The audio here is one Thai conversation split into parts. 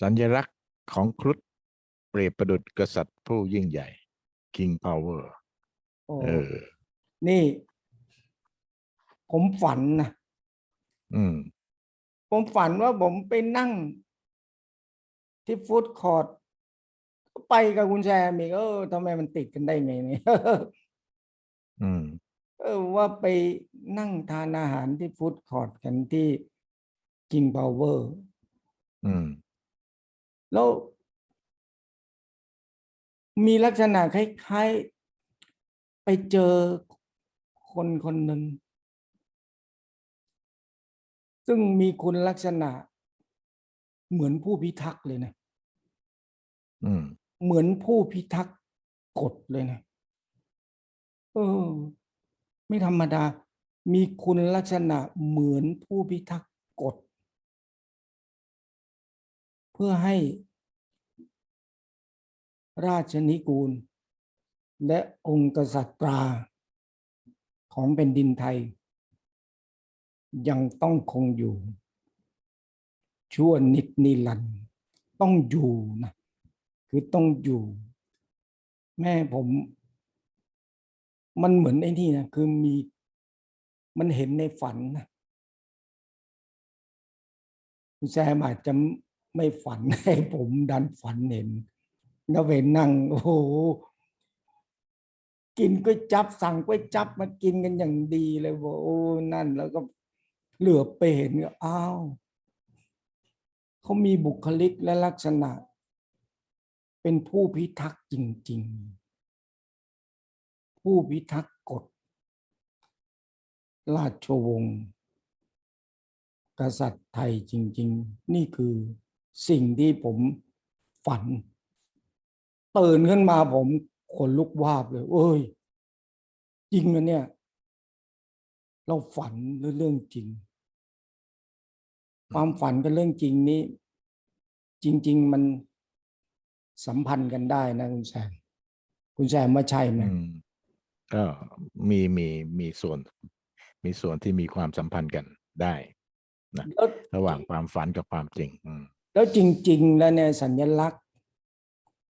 สัญลักษณ์ของครุฑเปรียบประดุจกษัตริย์ผู้ยิ่งใหญ่ King Power โอ้เออ นี่ ผมฝันนะ อืม ผมฝันว่าผมไปนั่ง ที่ฟู้ดคอร์ทก็ไปกับคุณแซมอีกเออทำไมมันติดกันได้ไงเนี่ย อืม เออว่าไปนั่งทานอาหารที่ฟู้ดคอร์ทกันที่ King Power อืม แล้ว มีลักษณะคล้ายๆ ไปเจอคนคนหนึ่ง ซึ่งมีคุณลักษณะ เหมือนผู้พิทักษ์เลยนะ อืม เหมือนผู้พิทักษ์กฎเลยนะ เออ ไม่ธรรมดา มีคุณลักษณะเหมือนผู้พิทักษ์กฎเพื่อให้ราชนิกูล และองค์กษัตราของแผ่นดินไทย ยังต้องคงอยู่ ชั่วนิดนิรันต์ต้องอยู่นะคือต้องอยู่ แม่ผม มันเหมือนไอ้นี่นะคือมีมันเห็นในฝันนะคุณแซมอาจจะ ไม่ฝันให้ผมดันฝันเห็นแล้วไปนั่งโอ้โหกินก๋วยจับสั่งก๋วยจับมากินกันอย่างดีเลยบอกโอ้นั่น แล้วก็เหลือบไปเห็นก็อ้าวเขามีบุคลิกและลักษณะ เป็นผู้พิทักษ์จริง ๆ ผู้พิทักษ์กฎ ราชวงศ์กษัตริย์ไทยจริง ๆ นี่คือ สิ่งที่ผมฝัน ตื่นขึ้นมาผมขนลุกวาบเลย เอ้ย จริงนะเนี่ย เราฝันหรือเรื่องจริง ความฝันกับเรื่องจริงนี้ จริง ๆ มันสัมพันธ์กันได้นะคุณแซมคุณแซมว่าใช่ไหมอืมก็มีมีมีส่วน มีส่วนที่มีความสัมพันธ์กันได้นะแล้วระหว่างความฝันกับความจริง อืม แล้วจริง ๆ แล้วเนี่ยสัญลักษณ์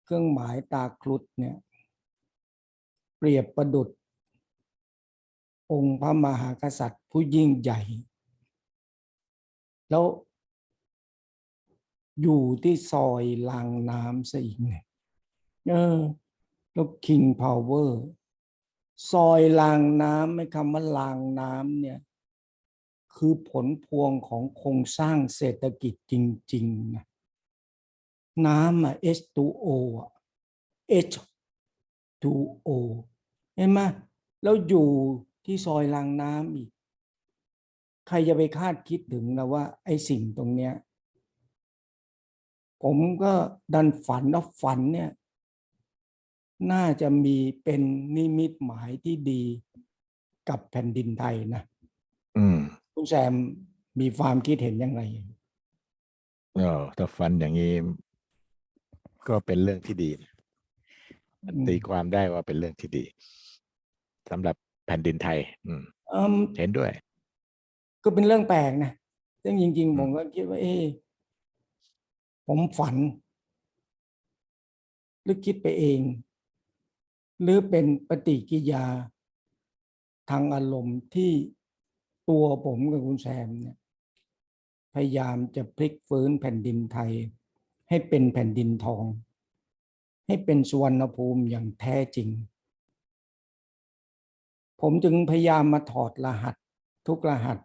เครื่องหมายตาครุฑเนี่ย เปรียบประดุจองค์พระมหากษัตริย์ผู้ยิ่งใหญ่ แล้วอยู่ที่ซอยลางน้ำซะอีกเนี่ยเออแล้ว King Power ซอยลางน้ำไม่คำว่าลางน้ำเนี่ย คือผลพวงของโครงสร้างเศรษฐกิจจริงๆนะน้ำอะ H2O อะ H2O เห็นไหมแล้วอยู่ที่ซอยรางน้ำอีก ใครจะไปคาดคิดถึงนะว่า ไอ้สิ่งตรงเนี้ย ผมก็ดันฝันแล้วฝันเนี่ย น่าจะมีเป็นนิมิตหมายที่ดีกับแผ่นดินไทยนะ อืมคุณแซมมีความคิดเห็นยังไงเออถ้าฟันอย่างนี้ ก็เป็นเรื่องที่ดีนะอืมตีความได้ว่าเป็นเรื่องที่ดีสำหรับแผ่นดินไทย อืมเอิ่มเห็นด้วย ก็เป็นเรื่องแปลกนะซึ่งจริงอืมๆผมก็คิดว่า เอ๊ะผมฝัน หรือคิดไปเอง หรือเป็นปฏิกิริยาทางอารมณ์ที่ ตัวผมกับคุณแซมเนี่ยพยายามจะพลิกฟื้นแผ่นดินไทย ให้เป็นแผ่นดินทอง ให้เป็นสุวรรณภูมิอย่างแท้จริง ผมจึงพยายามมาถอดรหัสทุกรหัส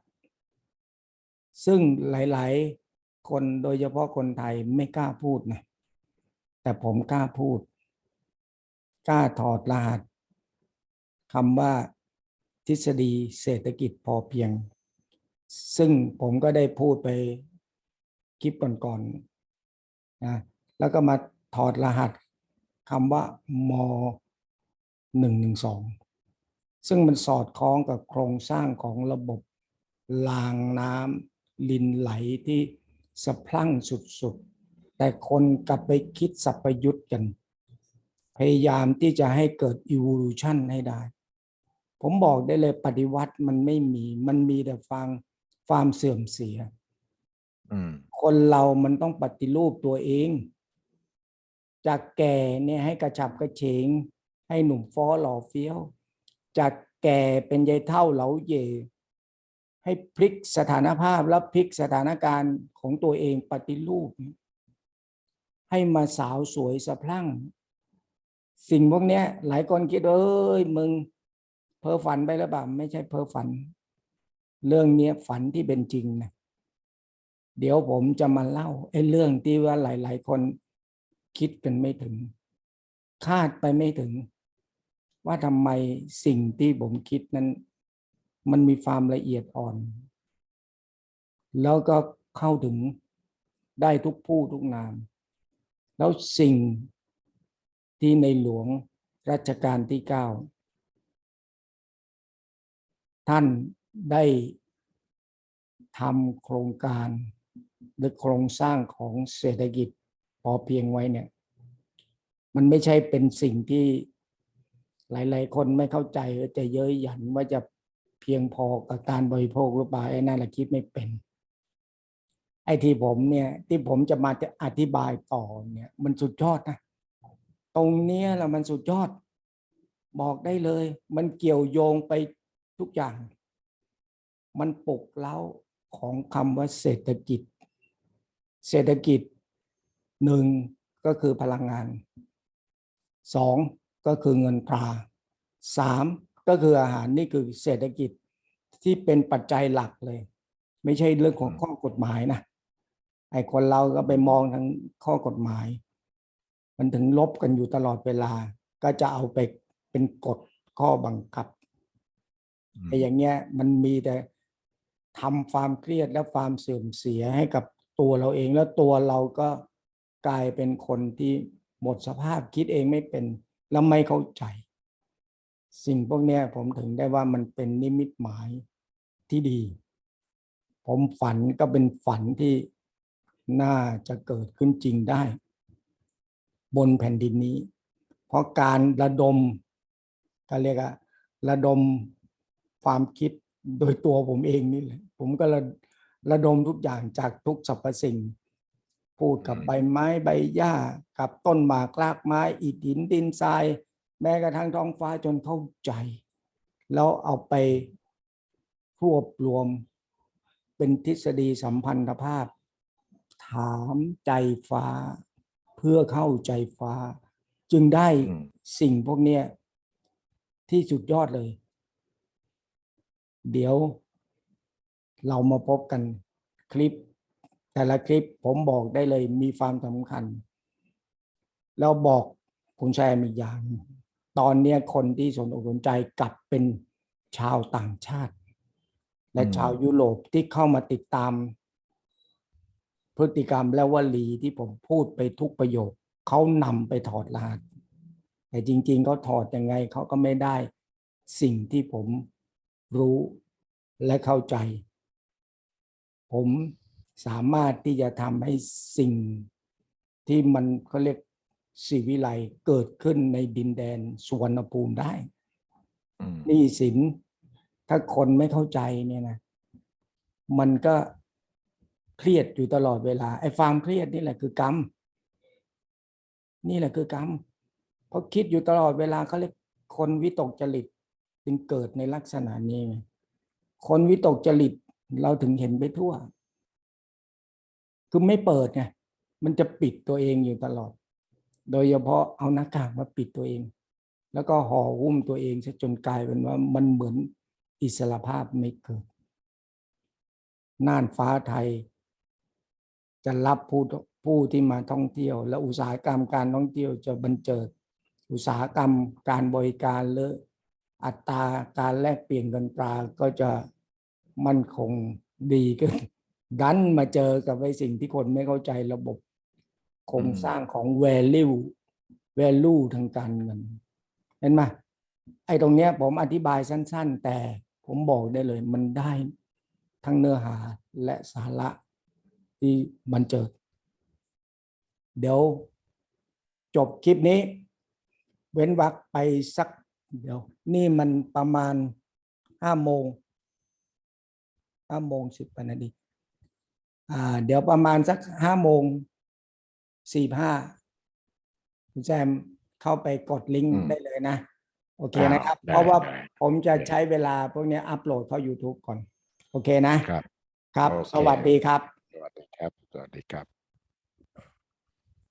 ซึ่งหลาย ๆ คนโดยเฉพาะคนไทยไม่กล้าพูดนะแต่ผมกล้าพูด กล้าถอดรหัสคำว่า ฤษฎีเศรษฐกิจพอเพียง ซึ่งผมก็ได้พูดไปคลิปก่อนๆนะแล้วก็มาถอดรหัสคำว่ามหนึ่งหนึ่งสองซึ่งมันสอดคล้องกับโครงสร้างของระบบรางน้ำลินไหลที่สะพรั่งสุดๆ แต่คนกลับไปคิดสัพยุตกัน พยายามที่จะให้เกิด evolution ให้ได้ ผมบอกได้เลยปฏิวัติมันไม่มี มันมีแต่ฟังความเสื่อมเสียอืมคนเรามันต้องปฏิรูปตัวเอง จากแก่เนี่ยให้กระฉับกระเฉง ให้หนุ่มฟ้อหล่อเฟี้ยว จากแก่เป็นยายเท่าเหลาเย่ให้พลิกสถานภาพและพลิกสถานการณ์ของตัวเองปฏิรูป ให้มาสาวสวยสะพรั่ง สิ่งพวกเนี้ยหลายคนคิดเอ้ยมึง เพ้อฝันไปหรือเปล่าไม่ใช่เพ้อฝัน เรื่องเนี้ยฝันที่เป็นจริงนะเดี๋ยวผมจะมาเล่าไอ้เรื่องที่ว่าหลาย ๆ คนคิดกันไม่ถึง คาดไปไม่ถึง ว่าทำไมสิ่งที่ผมคิดนั้น มันมีความละเอียดอ่อน แล้วก็เข้าถึงได้ทุกผู้ทุกนาม แล้วสิ่งที่ในหลวงรัชกาลที่เก้า ท่านได้ทำโครงการหรือโครงสร้างของเศรษฐกิจพอเพียงไว้เนี่ย มันไม่ใช่เป็นสิ่งที่หลาย ๆ คนไม่เข้าใจแต่เย้ยหยันว่าจะเพียงพอกับการบริโภคหรือเปล่าไอ้นั่นแหละคิดไม่เป็น ไอ้ที่ผมเนี่ย ที่ผมจะมาจะอธิบายต่อเนี่ย มันสุดยอดนะตรงเนี้ยแหละมันสุดยอด บอกได้เลย มันเกี่ยวโยงไป ทุกอย่าง มันปลุกเล้าของคำว่าเศรษฐกิจ เศรษฐกิจหนึ่งก็คือพลังงานสองก็คือเงินตราสามก็คืออาหารนี่คือเศรษฐกิจที่เป็นปัจจัยหลักเลย ไม่ใช่เรื่องของข้อกฎหมายนะไอ้คนเราก็ไปมองทางข้อกฎหมาย มันถึงลบกันอยู่ตลอดเวลา ก็จะเอาไปเป็นกฎข้อบังคับ ไอ้อย่างเงี้ยมันมีแต่ทำความเครียดและความเสื่อมเสียให้กับตัวเราเองแล้วตัวเราก็กลายเป็นคนที่หมดสภาพคิดเองไม่เป็น แล้วไม่เข้าใจ สิ่งพวกเนี้ยผมถึงได้ว่ามันเป็นนิมิตหมายที่ดี ผมฝันก็เป็นฝันที่น่าจะเกิดขึ้นจริงได้ บนแผ่นดินนี้ เพราะการระดมก็เรียกว่าระดม ความคิดโดยตัวผมเองนี่แหละผมก็ระระดมทุกอย่างจากทุกสรรพสิ่ง พูดกับอืมใบไม้ใบหญ้ากับต้นหมากรากไม้อิฐหินดินทราย แม้กระทั่งท้องฟ้าจนเข้าใจ แล้วเอาไปรวบรวม เป็นทฤษฎีสัมพันธภาพ ถามใจฟ้า เพื่อเข้าใจฟ้า จึงได้อืมสิ่งพวกเนี้ยที่สุดยอดเลย เดี๋ยวเรามาพบกันคลิป แต่ละคลิปผมบอกได้เลยมีความสำคัญ แล้วบอกคุณแซมอีกอย่าง ตอนนี้คนที่สนอกสนใจกลับเป็นชาวต่างชาติ และชาวยุโรปที่เข้ามาติดตาม พฤติกรรมและวลีที่ผมพูดไปทุกประโยคเขานำไปถอดรหัสแต่จริงๆเขาถอดยังไงเขาก็ไม่ได้สิ่งที่ผม รู้และเข้าใจ ผมสามารถที่จะทำให้สิ่งที่มันเขาเรียกสีวิไลเกิดขึ้นในดินแดนสุวรรณภูมิได้อืมหนี้สินถ้าคนไม่เข้าใจเนี่ยนะ มันก็เครียดอยู่ตลอดเวลา ไอ้ความเครียดนี่แหละคือกรรม นี่แหละคือกรรมเพราะคิดอยู่ตลอดเวลาเขาเรียกคนวิตกจริต จึงเกิดในลักษณะนี้ คนวิตกจริตเราถึงเห็นไปทั่ว คือไม่เปิดไงมันจะปิดตัวเองอยู่ตลอด โดยเฉพาะเอาหน้ากากมาปิดตัวเอง แล้วก็ห่อหุ้มตัวเองซะจนกลายเป็นว่ามันเหมือนอิสระภาพไม่เกิดน่านฟ้าไทย จะรับผู้ผู้ที่มาท่องเที่ยว และอุตสาหกรรมการท่องเที่ยวจะบันเจิด อุตสาหกรรมการบริการหรือ อัตราการแลกเปลี่ยนเงินตราก็จะมั่นคงดีขึ้น ดันมาเจอกับไอ้สิ่งที่คนไม่เข้าใจระบบโครงสร้างของ value value ทางการเงิน เห็นไหมไอ้ตรงเนี้ยผมอธิบายสั้น ๆ แต่ผมบอกได้เลย มันได้ทั้งเนื้อหาและสาระที่บันเจิด เดี๋ยวจบคลิปนี้ เว้นวรรคไปสัก เดี๋ยว นี่มันประมาณห้าโมงห้าโมงสิบนาทีอ่า เดี๋ยวประมาณสักห้าโมงสี่ห้าคุณแซมเข้าไปกดลิงก์อืมได้เลยนะ โอเคอ่านะครับได้เพราะว่าได้ผมจะโอเคใช้เวลาพวกเนี้ยอัปโหลดเข้า YouTube ก่อน โอเคนะครับ ครับโอเคสวัสดีครับ สวัสดีครับ สวัสดีครับ